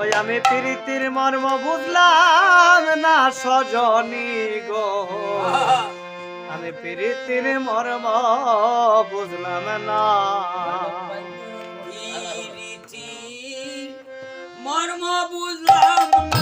ওই আমি প্রীতির মর্ম বুঝলাম না সজনী গো। আমি প্রীতির মর্ম বুঝলাম না। মর্ম বুঝলাম না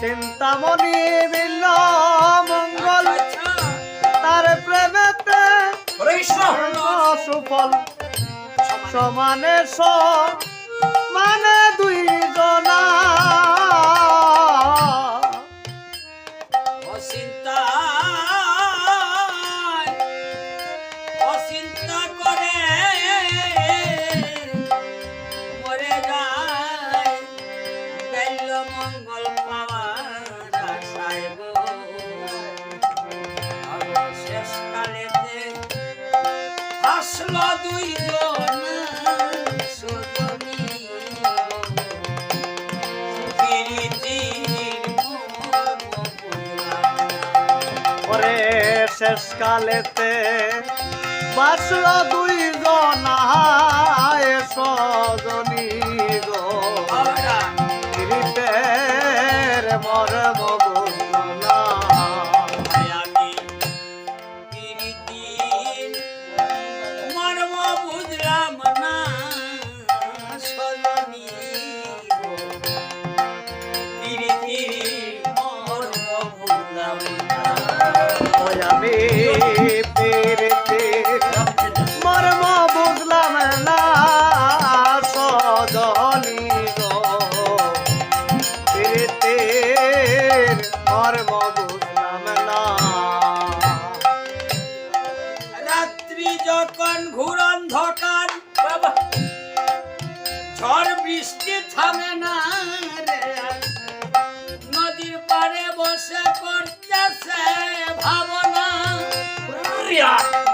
চিন্তামণি মিল্ল মঙ্গল তার প্রেমেতে সুফল। সমানে স মানে দুই শেষ কালেতে বাঁচল দুইজন আয় গো। মর গো। ஆடினார்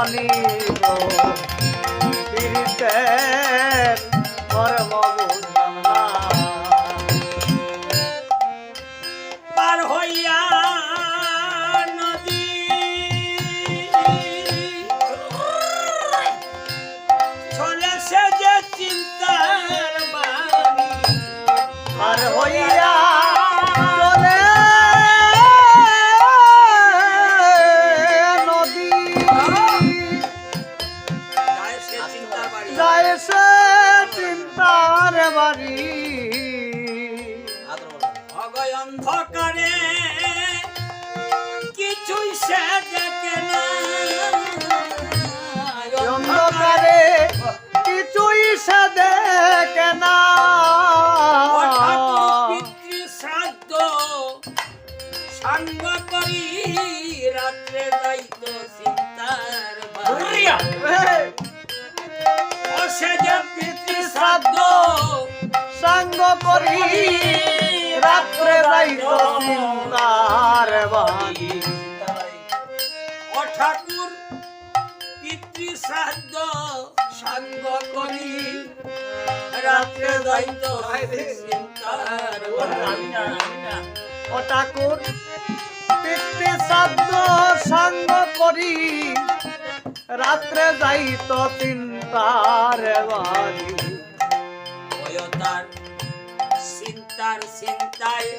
সজনী গো সাঙ্গ করি রাত্রে যাইত চিন্তার সে যে পিতৃশ্রাদ্ধ সঙ্গ করি রাত্রে যাইত চিন্তার বাড়ি। ও ঠাকুর পিতৃশ্রাদ্ধ সাঙ্গ করি রাত্রে যাইত চিন্তার বাড়ি ও ঠাকুর পিতৃ সাধ্য সঙ্গ করি। রাত্রে যাইত চিন্তার বাড়ি চিন্তার চিন্তায়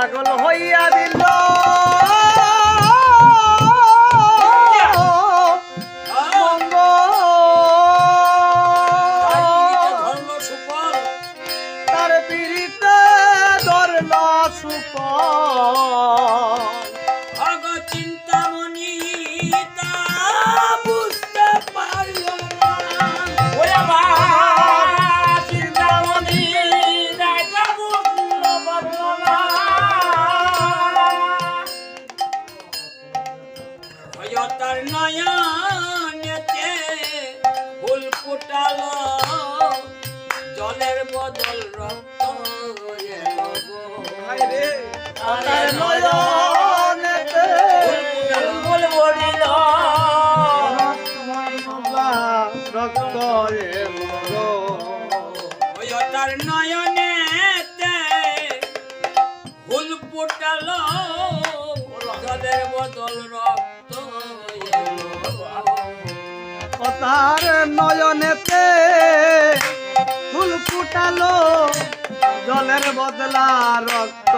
পাগল হইয়া দিল। তার পিড়িতে ধরল সুপ ভয়তার নয়নেতে ফুল ফুটালো। জলের বদল রক্ত এলো গো। তার নয়নেতে ফুল পড়িল রক্ত নয়নেতে ফুল ফুটালো। জলের বদল রক্ত তার নয়নেতে ফুল ফুটালো জলের বদলা রক্ত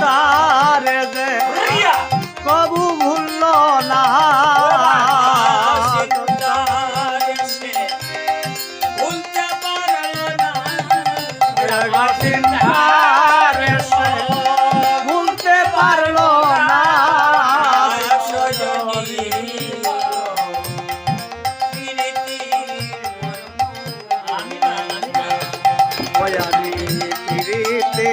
তারে বয়ানি পিরিতে